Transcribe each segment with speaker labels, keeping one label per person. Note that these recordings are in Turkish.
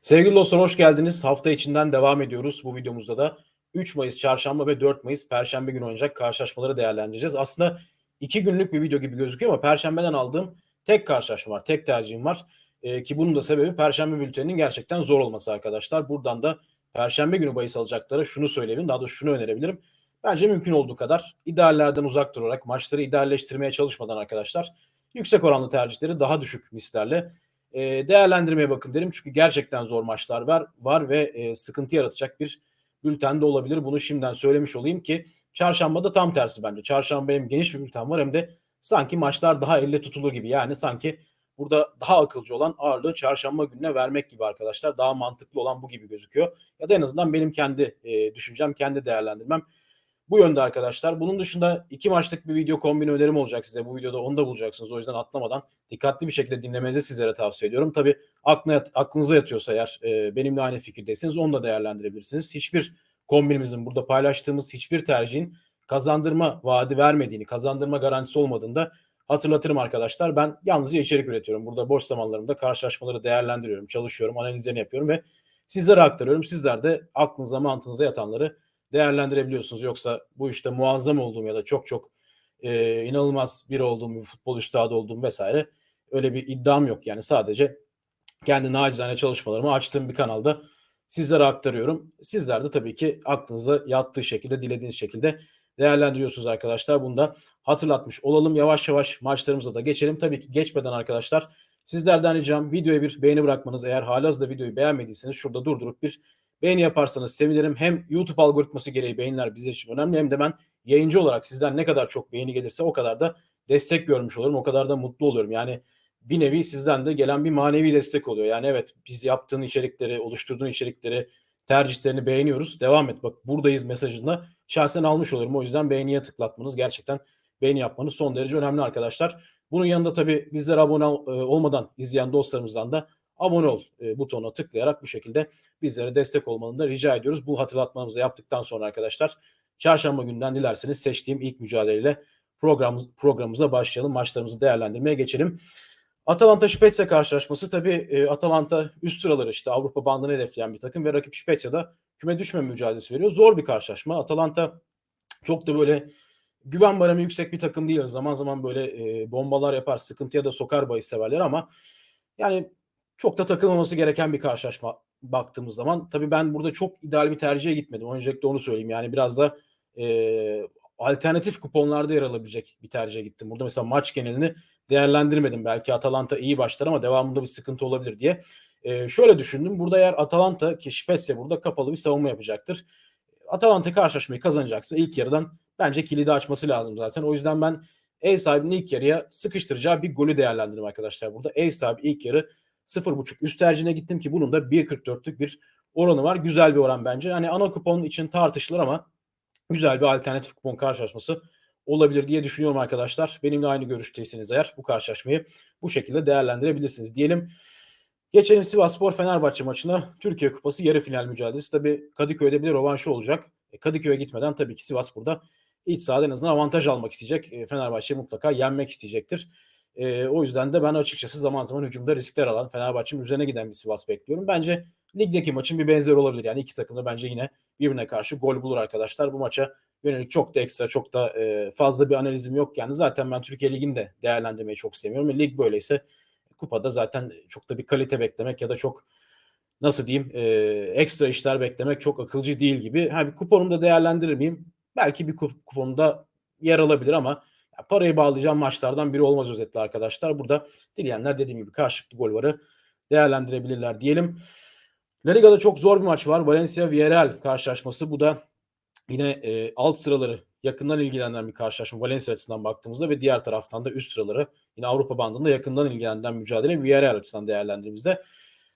Speaker 1: Sevgili dostlar hoş geldiniz. Hafta içinden devam ediyoruz. Bu videomuzda da 3 Mayıs Çarşamba ve 4 Mayıs Perşembe günü oynayacak karşılaşmaları değerlendireceğiz. Aslında 2 günlük bir video gibi gözüküyor ama Perşembeden aldığım tek karşılaşma var, tek tercihim var. Ee, ki bunun da sebebi Perşembe bülteninin gerçekten zor olması arkadaşlar. Buradan da Perşembe günü bahis alacaklara şunu söyleyebilirim, daha doğrusu şunu önerebilirim. Bence mümkün olduğu kadar ideallerden uzak durarak maçları idealleştirmeye çalışmadan arkadaşlar yüksek oranlı tercihleri daha düşük mislerle e, değerlendirmeye bakın derim. Çünkü gerçekten zor maçlar var, var ve e, sıkıntı yaratacak bir bülten de olabilir. Bunu şimdiden söylemiş olayım ki çarşambada tam tersi bence. Çarşamba hem geniş bir bülten var hem de sanki maçlar daha elle tutulur gibi. Yani sanki burada daha akılcı olan ağırlığı çarşamba gününe vermek gibi arkadaşlar. Daha mantıklı olan bu gibi gözüküyor. Ya da en azından benim kendi e, düşüncem, kendi değerlendirmem bu yönde arkadaşlar. Bunun dışında iki maçlık bir video kombin önerim olacak size. Bu videoda onu da bulacaksınız. O yüzden atlamadan dikkatli bir şekilde dinlemenizi sizlere tavsiye ediyorum. Tabii aklına, aklınıza yatıyorsa eğer e, benimle aynı fikirdeyseniz onu da değerlendirebilirsiniz. Hiçbir kombinimizin burada paylaştığımız hiçbir tercihin kazandırma vaadi vermediğini, kazandırma garantisi olmadığını da hatırlatırım arkadaşlar. Ben yalnızca içerik üretiyorum. Burada boş zamanlarımda karşılaşmaları değerlendiriyorum, çalışıyorum, analizlerini yapıyorum ve sizlere aktarıyorum. Sizler de aklınıza, mantığınıza yatanları değerlendirebiliyorsunuz. Yoksa bu işte muazzam olduğum ya da çok çok e, inanılmaz biri olduğum, bir futbol üstadı olduğum vesaire öyle bir iddiam yok. Yani sadece kendi nacizane çalışmalarımı açtığım bir kanalda sizlere aktarıyorum. Sizler de tabii ki aklınıza yattığı şekilde, dilediğiniz şekilde değerlendiriyorsunuz arkadaşlar. Bunu da hatırlatmış olalım. Yavaş yavaş maçlarımıza da geçelim. Tabii ki geçmeden arkadaşlar sizlerden ricam videoya bir beğeni bırakmanız. Eğer halihazırda videoyu beğenmediyseniz şurada durdurup bir Beğeni yaparsanız sevinirim. Hem YouTube algoritması gereği beğeniler bizler için önemli hem de ben yayıncı olarak sizden ne kadar çok beğeni gelirse o kadar da destek görmüş olurum. O kadar da mutlu oluyorum. Yani bir nevi sizden de gelen bir manevi destek oluyor. Yani evet biz yaptığın içerikleri, oluşturduğun içerikleri, tercihlerini beğeniyoruz. Devam et bak buradayız mesajında şahsen almış olurum. O yüzden beğeniye tıklatmanız gerçekten beğeni yapmanız son derece önemli arkadaşlar. Bunun yanında tabii bizlere abone olmadan izleyen dostlarımızdan da abone ol e, butonuna tıklayarak bu şekilde bizlere destek olmanı da rica ediyoruz. Bu hatırlatmamızı yaptıktan sonra arkadaşlar çarşamba günden dilerseniz seçtiğim ilk mücadeleyle program, programımıza başlayalım. Maçlarımızı değerlendirmeye geçelim. Atalanta Spezia karşılaşması tabii e, Atalanta üst sıraları işte Avrupa bandını hedefleyen bir takım ve rakip Spezia'da küme düşme mücadelesi veriyor. Zor bir karşılaşma. Atalanta çok da böyle güven baremi yüksek bir takım değil. Zaman zaman böyle e, bombalar yapar, sıkıntıya da sokar bahis severler ama yani çok da takılmaması gereken bir karşılaşma baktığımız zaman. Tabii ben burada çok ideal bir tercihe gitmedim. Öncelikle onu söyleyeyim. Yani biraz da e, alternatif kuponlarda yer alabilecek bir tercihe gittim. Burada mesela maç genelini değerlendirmedim. Belki Atalanta iyi başlar ama devamında bir sıkıntı olabilir diye. E, şöyle düşündüm. Burada eğer Atalanta ki Spezia burada kapalı bir savunma yapacaktır. Atalanta karşılaşmayı kazanacaksa ilk yarıdan bence kilidi açması lazım zaten. O yüzden ben ev sahibinin ilk yarıya sıkıştıracağı bir golü değerlendirdim arkadaşlar burada. Ev sahibi ilk yarı 0.5 üst tercihine gittim ki bunun da 1.44'lük bir oranı var. Güzel bir oran bence. Hani ana kupon için tartışılır ama güzel bir alternatif kupon karşılaşması olabilir diye düşünüyorum arkadaşlar. Benimle aynı görüşteyseniz eğer bu karşılaşmayı bu şekilde değerlendirebilirsiniz diyelim. Geçelim Sivas Spor Fenerbahçe maçına. Türkiye Kupası yarı final mücadelesi. Tabi Kadıköy'de bir rovanşı olacak. E, Kadıköy'e gitmeden tabii ki Sivas burada iç sahada en azından avantaj almak isteyecek. E, Fenerbahçe mutlaka yenmek isteyecektir. E, o yüzden de ben açıkçası zaman zaman hücumda riskler alan Fenerbahçe'nin üzerine giden bir Sivas bekliyorum. Bence ligdeki maçın bir benzeri olabilir. Yani iki takım da bence yine birbirine karşı gol bulur arkadaşlar. Bu maça yönelik çok da ekstra çok da e, fazla bir analizim yok. Yani zaten ben Türkiye Ligi'ni de değerlendirmeyi çok sevmiyorum. E, lig böyleyse kupada zaten çok da bir kalite beklemek ya da çok nasıl diyeyim e, ekstra işler beklemek çok akılcı değil gibi. Ha bir kuponumda değerlendirir miyim? Belki bir kuponumda yer alabilir ama parayı bağlayacağım maçlardan biri olmaz özetle arkadaşlar. Burada dileyenler dediğim gibi karşılıklı gol varı değerlendirebilirler diyelim. La Liga'da çok zor bir maç var. Valencia Villarreal karşılaşması. Bu da yine e, alt sıraları yakından ilgilenen bir karşılaşma Valencia açısından baktığımızda ve diğer taraftan da üst sıraları yine Avrupa bandında yakından ilgilenen mücadele Villarreal açısından değerlendirdiğimizde.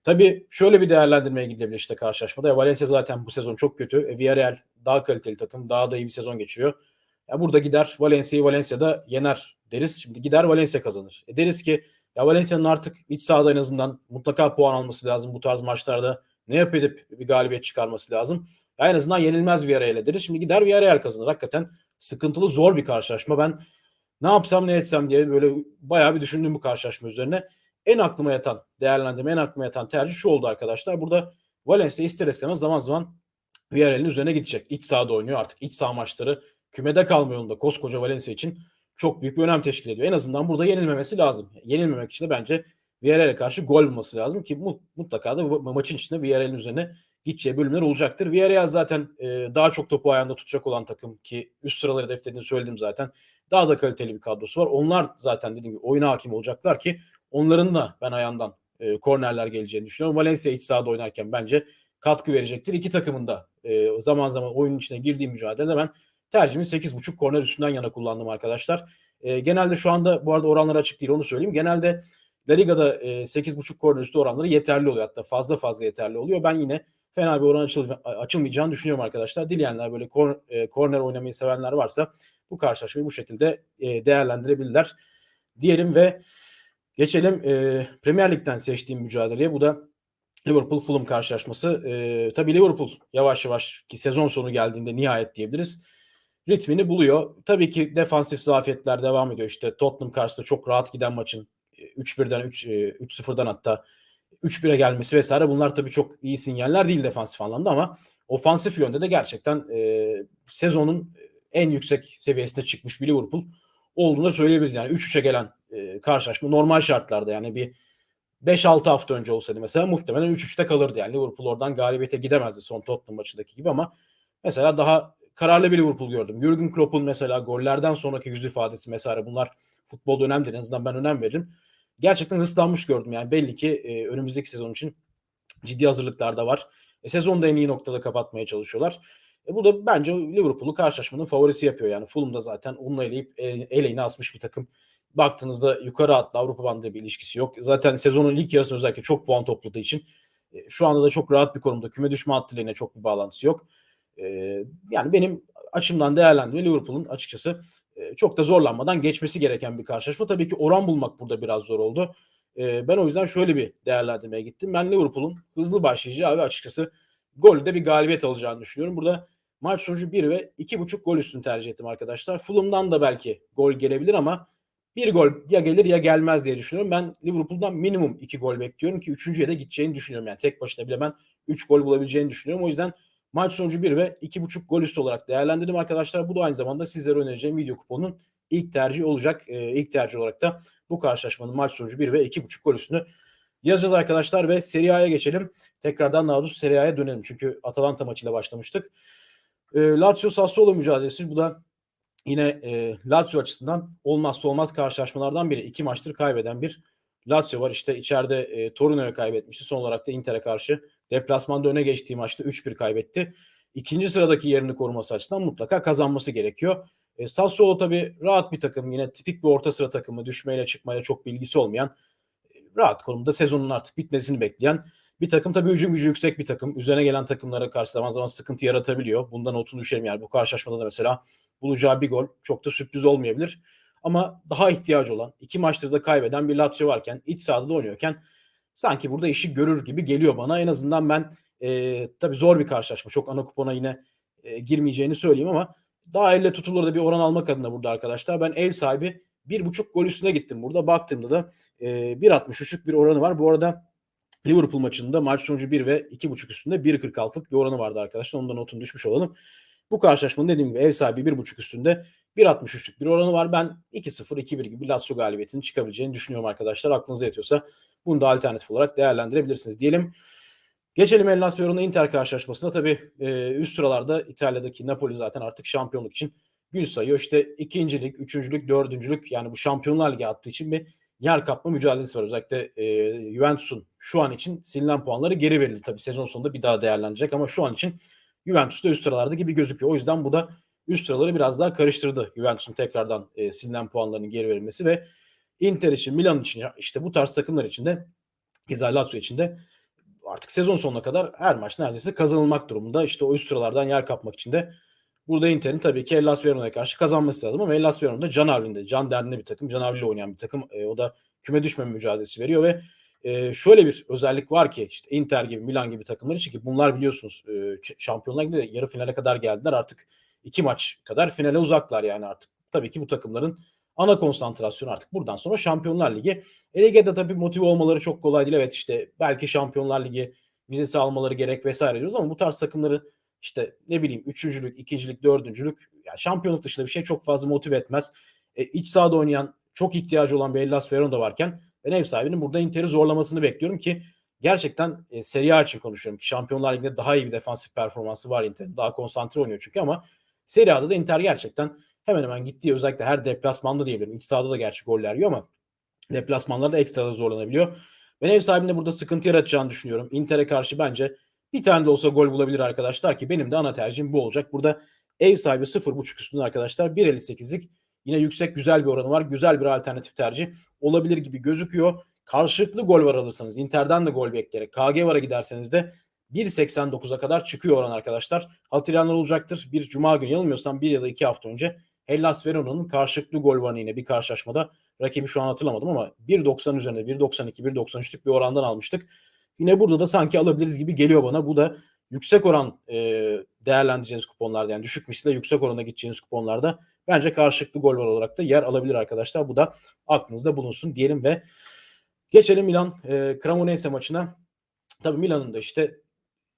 Speaker 1: Tabii şöyle bir değerlendirmeye gidebilir işte karşılaşmada. Ya Valencia zaten bu sezon çok kötü. E, Villarreal daha kaliteli takım. Daha da iyi bir sezon geçiriyor. Ya burada gider Valencia'yı Valencia'da yener deriz. Şimdi gider Valencia kazanır. E deriz ki ya Valencia'nın artık iç sahada en azından mutlaka puan alması lazım bu tarz maçlarda. Ne yap edip bir galibiyet çıkarması lazım. Ya en azından yenilmez Villarreal deriz. Şimdi gider Villarreal kazanır. Hakikaten sıkıntılı zor bir karşılaşma. Ben ne yapsam ne etsem diye böyle bayağı bir düşündüm bu karşılaşma üzerine. en aklıma yatan değerlendirme, en aklıma yatan tercih şu oldu arkadaşlar. Burada Valencia ister istemez zaman zaman Villarreal'in üzerine gidecek. İç sahada oynuyor artık. iç saha maçları kümede kalma yolunda koskoca Valencia için çok büyük bir önem teşkil ediyor. En azından burada yenilmemesi lazım. Yenilmemek için de bence Villarreal'e karşı gol bulması lazım ki mutlaka da maçın içinde Villarreal'in üzerine gideceği bölümler olacaktır. Villarreal zaten e, daha çok topu ayağında tutacak olan takım ki üst sıraları hedeflediğini söyledim zaten. Daha da kaliteli bir kadrosu var. Onlar zaten dediğim gibi oyuna hakim olacaklar ki onların da ben ayağından e, kornerler geleceğini düşünüyorum. Valencia iç sahada oynarken bence katkı verecektir. İki takımın da e, zaman zaman oyunun içine girdiği mücadelede ben tercihimi 8.5 korner üstünden yana kullandım arkadaşlar. E, genelde şu anda bu arada oranlar açık değil onu söyleyeyim. Genelde La Liga'da e, 8.5 korner üstü oranları yeterli oluyor. Hatta fazla fazla yeterli oluyor. Ben yine fena bir oran açıl, açılmayacağını düşünüyorum arkadaşlar. Dileyenler böyle kor, e, korner oynamayı sevenler varsa bu karşılaşmayı bu şekilde e, değerlendirebilirler. Diyelim ve geçelim e, Premier Lig'den seçtiğim mücadeleye. Bu da Liverpool Fulham karşılaşması. E, tabii Liverpool yavaş yavaş ki sezon sonu geldiğinde nihayet diyebiliriz. Ritmini buluyor. Tabii ki defansif zafiyetler devam ediyor. İşte Tottenham karşısında çok rahat giden maçın 3-1'den 3 3-0'dan hatta 3-1'e gelmesi vesaire bunlar tabii çok iyi sinyaller değil defansif anlamda ama ofansif yönde de gerçekten e, sezonun en yüksek seviyesine çıkmış bir Liverpool olduğunu söyleyebiliriz. Yani 3-3'e gelen e, karşılaşma normal şartlarda yani bir 5-6 hafta önce olsaydı mesela muhtemelen 3-3'te kalırdı. Yani Liverpool oradan galibiyete gidemezdi son Tottenham maçındaki gibi ama mesela daha kararlı bir Liverpool gördüm. Jurgen Klopp'un mesela gollerden sonraki yüz ifadesi mesela bunlar futbolda önemlidir. En azından ben önem veririm. Gerçekten hırslanmış gördüm. Yani belli ki e, önümüzdeki sezon için ciddi hazırlıklar da var. E, sezonu da en iyi noktada kapatmaya çalışıyorlar. E, bu da bence Liverpool'u karşılaşmanın favorisi yapıyor. Yani Fulham'da zaten onunla eleyip e, eleğini asmış bir takım. Baktığınızda yukarı atlı Avrupa bandı bir ilişkisi yok. Zaten sezonun ilk yarısında özellikle çok puan topladığı için e, şu anda da çok rahat bir konumda. Küme düşme hattıyla çok bir bağlantısı yok. E, yani benim açımdan değerlendirme Liverpool'un açıkçası e, çok da zorlanmadan geçmesi gereken bir karşılaşma. Tabii ki oran bulmak burada biraz zor oldu. E, ben o yüzden şöyle bir değerlendirmeye gittim. Ben Liverpool'un hızlı başlayacağı ve açıkçası golde bir galibiyet alacağını düşünüyorum. Burada maç sonucu 1 ve 2.5 gol üstünü tercih ettim arkadaşlar. Fulham'dan da belki gol gelebilir ama bir gol ya gelir ya gelmez diye düşünüyorum. Ben Liverpool'dan minimum 2 gol bekliyorum ki 3.ye de gideceğini düşünüyorum. Yani tek başına bile ben 3 gol bulabileceğini düşünüyorum. O yüzden maç sonucu 1 ve 2.5 gol üstü olarak değerlendirdim arkadaşlar. Bu da aynı zamanda sizlere önereceğim video kuponun ilk tercih olacak. Ee, ilk tercih olarak da bu karşılaşmanın maç sonucu 1 ve 2.5 gol üstünü yazacağız arkadaşlar ve Serie A'ya geçelim. Tekrardan daha doğrusu Serie A'ya dönelim. Çünkü Atalanta maçıyla başlamıştık. E, Lazio Sassuolo mücadelesi bu da yine e, Lazio açısından olmazsa olmaz karşılaşmalardan biri. İki maçtır kaybeden bir Lazio var. İşte içeride e, Torino'ya kaybetmişti. Son olarak da Inter'e karşı deplasmanda öne geçtiği maçta 3-1 kaybetti. İkinci sıradaki yerini koruması açısından mutlaka kazanması gerekiyor. E, Sassuolo tabii rahat bir takım. Yine tipik bir orta sıra takımı. Düşmeyle çıkmayla çok bilgisi olmayan. E, rahat konumda sezonun artık bitmesini bekleyen bir takım tabii hücum gücü yüksek bir takım. Üzerine gelen takımlara karşı zaman zaman sıkıntı yaratabiliyor. Bundan notunu düşelim yani. Bu karşılaşmada da mesela bulacağı bir gol çok da sürpriz olmayabilir. Ama daha ihtiyacı olan, iki maçtır da kaybeden bir Lazio varken, iç sahada da oynuyorken sanki burada işi görür gibi geliyor bana. En azından ben e, tabii zor bir karşılaşma. Çok ana kupona yine e, girmeyeceğini söyleyeyim ama daha elle tutulur da bir oran almak adına burada arkadaşlar. Ben ev sahibi bir buçuk gol üstüne gittim burada. Baktığımda da e, 1.63'lük bir oranı var. Bu arada Liverpool maçında maç sonucu 1 ve 2.5 üstünde 1.46'lık bir oranı vardı arkadaşlar. Ondan notunu düşmüş olalım. Bu karşılaşmanın dediğim gibi ev sahibi 1.5 üstünde 1.63'lük bir oranı var. Ben 2-0, 2-1 gibi Lazio galibiyetinin çıkabileceğini düşünüyorum arkadaşlar. Aklınıza yatıyorsa bunu da alternatif olarak değerlendirebilirsiniz diyelim. Geçelim Hellas Verona Inter karşılaşmasına. Tabii e, üst sıralarda İtalya'daki Napoli zaten artık şampiyonluk için gün sayıyor. İşte ikincilik, üçüncülük, dördüncülük yani bu şampiyonlar ligi attığı için bir yer kapma mücadelesi var. Özellikle e, Juventus'un şu an için silinen puanları geri verildi. Tabii sezon sonunda bir daha değerlenecek ama şu an için Juventus da üst sıralarda gibi gözüküyor. O yüzden bu da üst sıraları biraz daha karıştırdı. Juventus'un tekrardan e, silinen puanlarının geri verilmesi ve Inter için, Milan için işte bu tarz takımlar için de keza Lazio için de artık sezon sonuna kadar her maç neredeyse kazanılmak durumunda. İşte o üst sıralardan yer kapmak için de Burada Inter'in tabii ki Hellas Verona'ya karşı kazanması lazım ama Hellas Verona da can derdinde bir takım. Can havliyle oynayan bir takım. E, o da küme düşme mücadelesi veriyor ve e, şöyle bir özellik var ki işte Inter gibi, Milan gibi takımlar için ki bunlar biliyorsunuz e, Şampiyonlar Ligi'nde yarı finale kadar geldiler. Artık iki maç kadar finale uzaklar yani artık. Tabii ki bu takımların ana konsantrasyon artık buradan sonra Şampiyonlar Ligi. E, Lig'de tabii motive olmaları çok kolay değil. Evet işte belki Şampiyonlar Ligi vizesi almaları gerek vesaire diyoruz ama bu tarz takımları işte ne bileyim üçüncülük, ikincilik, dördüncülük yani şampiyonluk dışında bir şey çok fazla motive etmez. E, iç sahada oynayan çok ihtiyacı olan bir Hellas Verona varken ben ev sahibinin burada Inter'i zorlamasını bekliyorum ki gerçekten e, Serie A için konuşuyorum ki Şampiyonlar Ligi'nde daha iyi bir defansif performansı var Inter'in. Daha konsantre oynuyor çünkü ama Serie A'da da Inter gerçekten hemen hemen gittiği özellikle her deplasmanda diyebilirim. İç sahada da gerçi goller yiyor ama deplasmanlarda ekstra da zorlanabiliyor. Ben ev sahibinde burada sıkıntı yaratacağını düşünüyorum. Inter'e karşı bence bir tane de olsa gol bulabilir arkadaşlar ki benim de ana tercihim bu olacak. Burada ev sahibi 0.5 üstünde arkadaşlar 1.58'lik yine yüksek güzel bir oranı var. Güzel bir alternatif tercih olabilir gibi gözüküyor. Karşılıklı gol var alırsanız Inter'den de gol bekleyerek KG vara giderseniz de 1.89'a kadar çıkıyor oran arkadaşlar. Hatırlayanlar olacaktır. Bir cuma günü yanılmıyorsam bir ya da iki hafta önce Hellas Verona'nın karşılıklı gol yine bir karşılaşmada rakibi şu an hatırlamadım ama 1.90 üzerinde 1.92 1.93'lük bir orandan almıştık. Yine burada da sanki alabiliriz gibi geliyor bana. Bu da yüksek oran e, değerlendireceğiniz kuponlarda yani düşük misle yüksek orana gideceğiniz kuponlarda bence karşılıklı gol var olarak da yer alabilir arkadaşlar. Bu da aklınızda bulunsun diyelim ve geçelim Milan e, Cremonese maçına. Tabii Milan'ın da işte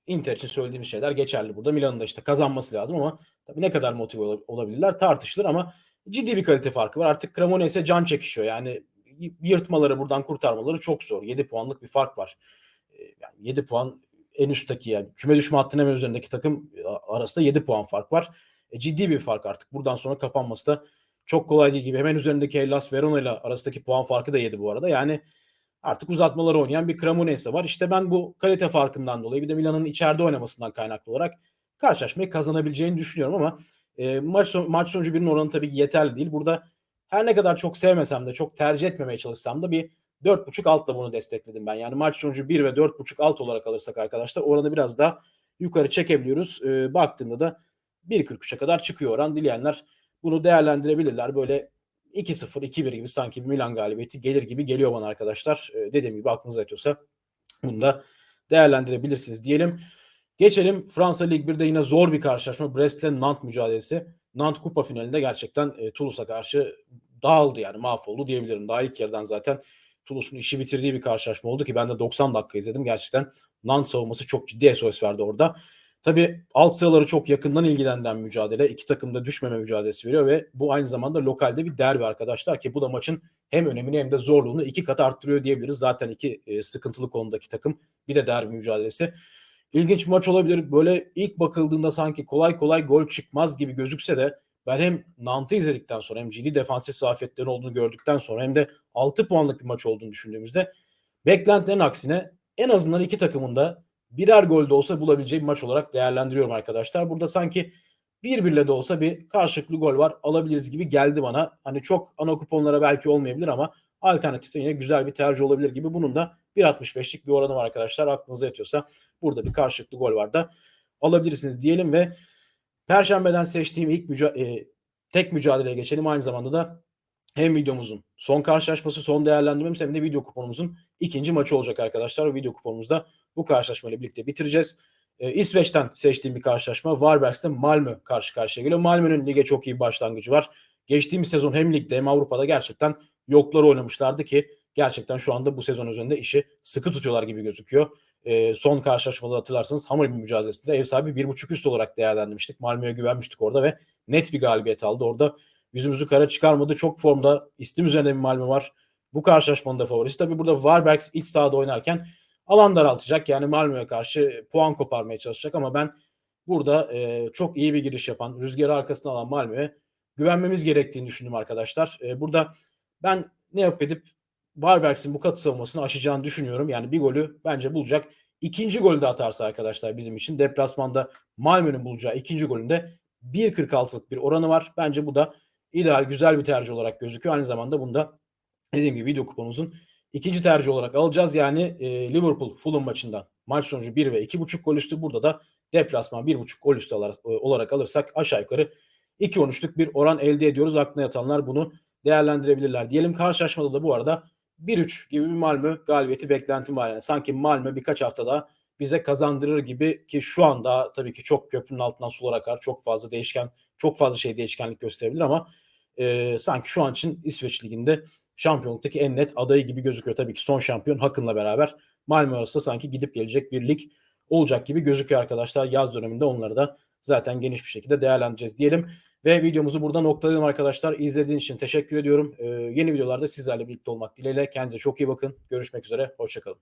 Speaker 1: Inter için söylediğimiz şeyler geçerli burada. Milan'ın da işte kazanması lazım ama tabii ne kadar motive olabilirler tartışılır ama ciddi bir kalite farkı var. Artık Cremonese can çekişiyor. Yani yırtmaları buradan kurtarmaları çok zor. 7 puanlık bir fark var. Yani 7 puan en üstteki yani küme düşme hattının hemen üzerindeki takım arasında 7 puan fark var. E, ciddi bir fark artık. Buradan sonra kapanması da çok kolay değil gibi. Hemen üzerindeki Hellas Verona ile arasındaki puan farkı da 7 bu arada. Yani artık uzatmaları oynayan bir Cremonese var. İşte ben bu kalite farkından dolayı bir de Milan'ın içeride oynamasından kaynaklı olarak karşılaşmayı kazanabileceğini düşünüyorum ama e, maç, son, maç sonucu birinin oranı tabii yeterli değil. Burada her ne kadar çok sevmesem de çok tercih etmemeye çalışsam da bir 4.5 altla bunu destekledim ben. Yani maç sonucu 1 ve 4.5 alt olarak alırsak arkadaşlar oranı biraz daha yukarı çekebiliyoruz. E, baktığımda da 1.43'e kadar çıkıyor oran. Dileyenler bunu değerlendirebilirler. Böyle 2-0, 2-1 gibi sanki bir Milan galibiyeti gelir gibi geliyor bana arkadaşlar. E, dediğim gibi aklınıza yatıyorsa bunu da değerlendirebilirsiniz diyelim. Geçelim Fransa Lig 1'de yine zor bir karşılaşma. Brest ile Nantes mücadelesi. Nantes kupa finalinde gerçekten e, Toulouse'a karşı dağıldı yani mahvoldu diyebilirim. Daha ilk yerden zaten Toulouse'un işi bitirdiği bir karşılaşma oldu ki ben de 90 dakika izledim. Gerçekten Nantes savunması çok ciddi SOS verdi orada. Tabii alt sıraları çok yakından ilgilenen mücadele. İki takım da düşmeme mücadelesi veriyor ve bu aynı zamanda lokalde bir derbi arkadaşlar ki bu da maçın hem önemini hem de zorluğunu iki kat arttırıyor diyebiliriz. Zaten iki e, sıkıntılı konudaki takım bir de derbi mücadelesi. İlginç bir maç olabilir. Böyle ilk bakıldığında sanki kolay kolay gol çıkmaz gibi gözükse de ben hem Nant'ı izledikten sonra hem ciddi defansif zafiyetlerin olduğunu gördükten sonra hem de 6 puanlık bir maç olduğunu düşündüğümüzde beklentilerin aksine en azından iki takımın da birer gol de olsa bulabileceği bir maç olarak değerlendiriyorum arkadaşlar. Burada sanki bir birle de olsa bir karşılıklı gol var alabiliriz gibi geldi bana. Hani çok ana kuponlara belki olmayabilir ama alternatifte yine güzel bir tercih olabilir gibi. Bunun da 1.65'lik bir oranı var arkadaşlar. Aklınıza yatıyorsa burada bir karşılıklı gol var da alabilirsiniz diyelim ve Perşembeden seçtiğim ilk müca- e, tek mücadeleye geçelim. Aynı zamanda da hem videomuzun son karşılaşması, son değerlendirmemiz hem de video kuponumuzun ikinci maçı olacak arkadaşlar. Video kuponumuzda bu karşılaşmayla birlikte bitireceğiz. Ee, İsveç'ten seçtiğim bir karşılaşma. Varberg'de Malmö karşı karşıya geliyor. Malmö'nün lige çok iyi başlangıcı var. Geçtiğimiz sezon hem ligde hem Avrupa'da gerçekten yoklar oynamışlardı ki gerçekten şu anda bu sezon üzerinde işi sıkı tutuyorlar gibi gözüküyor. E, son karşılaşmada hatırlarsanız Hammarby mücadelesinde ev sahibi 1.5 üst olarak değerlendirmiştik. Malmö'ye güvenmiştik orada ve net bir galibiyet aldı. Orada yüzümüzü kara çıkarmadı. Çok formda istim üzerinde bir Malmö var. Bu karşılaşmanın da favorisi. Tabii burada Warbergs iç sahada oynarken alan daraltacak. Yani Malmö'ye karşı puan koparmaya çalışacak ama ben burada e, çok iyi bir giriş yapan, rüzgarı arkasına alan Malmö'ye güvenmemiz gerektiğini düşündüm arkadaşlar. E, burada ben ne yapıp edip Barbergs'in bu katı savunmasını aşacağını düşünüyorum. Yani bir golü bence bulacak. İkinci golü de atarsa arkadaşlar bizim için deplasmanda Malmö'nün bulacağı ikinci golünde 1.46'lık bir oranı var. Bence bu da ideal, güzel bir tercih olarak gözüküyor. Aynı zamanda bunda dediğim gibi video kuponumuzun ikinci tercih olarak alacağız. Yani e, Liverpool Fulham maçından maç sonucu 1 ve 2.5 gol üstü. Burada da deplasman 1.5 gol üstü olarak alırsak aşağı yukarı 2.13'lük bir oran elde ediyoruz. Aklına yatanlar bunu değerlendirebilirler. Diyelim karşılaşmada da bu arada 1-3 gibi bir Malmö galibiyeti beklentim var. Yani sanki Malmö birkaç haftada bize kazandırır gibi ki şu anda tabii ki çok köprünün altından sular akar. Çok fazla değişken, çok fazla şey değişkenlik gösterebilir ama e, sanki şu an için İsveç Ligi'nde şampiyonluktaki en net adayı gibi gözüküyor. Tabii ki son şampiyon Hakkın'la beraber Malmö arasında sanki gidip gelecek bir lig olacak gibi gözüküyor arkadaşlar. Yaz döneminde onları da zaten geniş bir şekilde değerlendireceğiz diyelim. Ve videomuzu burada noktalayalım arkadaşlar. İzlediğiniz için teşekkür ediyorum. Ee, yeni videolarda sizlerle birlikte olmak dileğiyle. Kendinize çok iyi bakın. Görüşmek üzere. Hoşçakalın.